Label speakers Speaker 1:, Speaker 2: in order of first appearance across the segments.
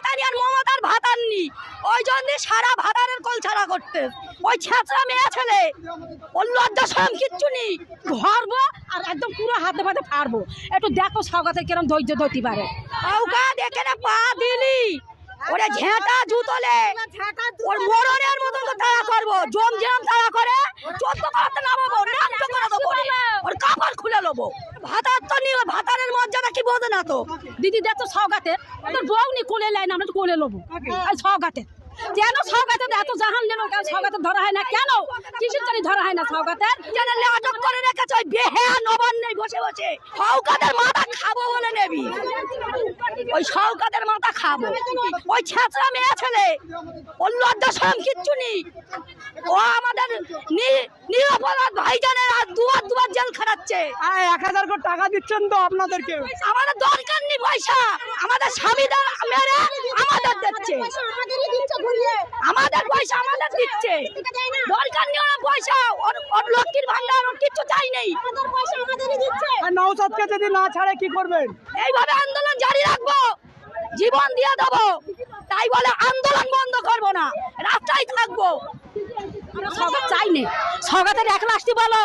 Speaker 1: ভাতানি আর মমতার ভাতাননি ওই জন্য সারা ভাতারের কল ছাড়া করতে। ওই ছেঁচড়া মেয়ে ছেলে। ওর লজ্জা সরম কিচ্ছু নেই।
Speaker 2: ধরবো আর একদম পুরো হাতে পাতে ফাড়বো। একটু দেখো স্বাগতের কিরম ধৈর্য ধরতে পারে।
Speaker 1: ওকা দেখে না পা দিলি। ওরে ঝেঁটা জুতলে। ওর মরণের মতন তো তাড়া করব। জম জম তাড়া করে চোদ্দ করাতে নামাবো নামতে করে দেবো রে। ওর কাপড় খুলে নেব ভাতার ভাতারের মর্যাদা কি বোঝে না তো?
Speaker 2: দিদি, দেখো স্বাগতের তোর বউ নি কোলে লাই না আমরা তো কোলে আর স্বাগতের কেন এত জাহান কেন ধরা হয় না? কেন? ধরা হয় না
Speaker 1: আটক করে ওই বসে বসে। সৌকাদের মাথা খাব বলে নেবি। ওই সৌকাদের মাথা খাব। ওই ছেঁচড়া মেয়ে ছেলে। ওর লজ্জা সরম কিচ্ছু নেই। ও আমাদের নি-
Speaker 3: এক হাজার করে টাকা দিচ্ছেন তো আপনাদেরকে।
Speaker 1: আমাদের দরকার নেই পয়সা। আমাদের স্বামীদের মেরে আমাদের দিচ্ছে। আমাদের পয়সা আমাদের দিচ্ছে। দরকার নেই ওরা পয়সা। ওর লক্ষ্মীর ভান্ডার ওর কিচ্ছু চাই নেই।
Speaker 3: নৌসাদকে যদি না ছাড়ে কি করবেন?
Speaker 1: এইভাবে আন্দোলন জারি রাখব। জীবন দিয়ে দেবো। তাই বলে আন্দোলন বন্ধ করব না। রাস্তায় থাকব।
Speaker 2: স্বাগত চাই নে। স্বাগতের একলা আসতে বলো।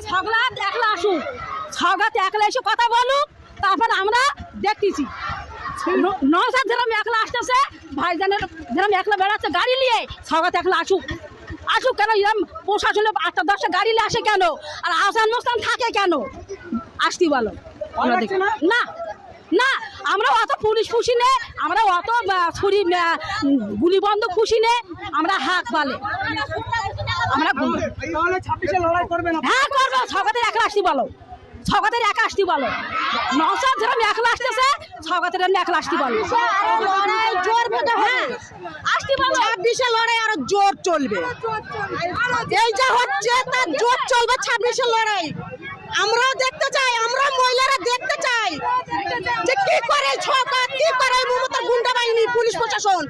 Speaker 2: স্বাগত একলা আসুক। স্বাগত একলা এসে কথা বলুক তারপর আমরা দেখতেছি। ন- নওসাদ যেরকম একলা আসতেছে ভাইজানের যেরকম একলা বেড়াচ্ছে গাড়ি নিয়ে স্বাগত একলা আসুক। আসুক কেন? এরকম প্রশাসনের আটটা দশটা গাড়ি নিয়ে আসে কেন? আর আসান মোস্তান থাকে কেন? আসতে বলো। আমরা
Speaker 3: না?
Speaker 2: না আমরা অত পুলিশ খুশি নে আমরা অত ছুরি গুলি বন্ধ খুশি নে আমরা হাত পালে আমরা হ্যাঁ করব বলো। একা আসতে বলো। নসাদ যেরকম একলা আসতেছে স্বাগতের এমনি একলা আসতে বলো। হ্যাঁ আসতে বলো।
Speaker 4: ছাব্বিশে লড়াই আরও জোর চলবে। এই যা হচ্ছে তার জোর চলবে ছাব্বিশে লড়াই। আমরাও দেখতে চাই আমরা মহিলারা দেখতে চাই যে কি করে সরকার কি করে মমতার গুন্ডা বাহিনী পুলিশ প্রশাসন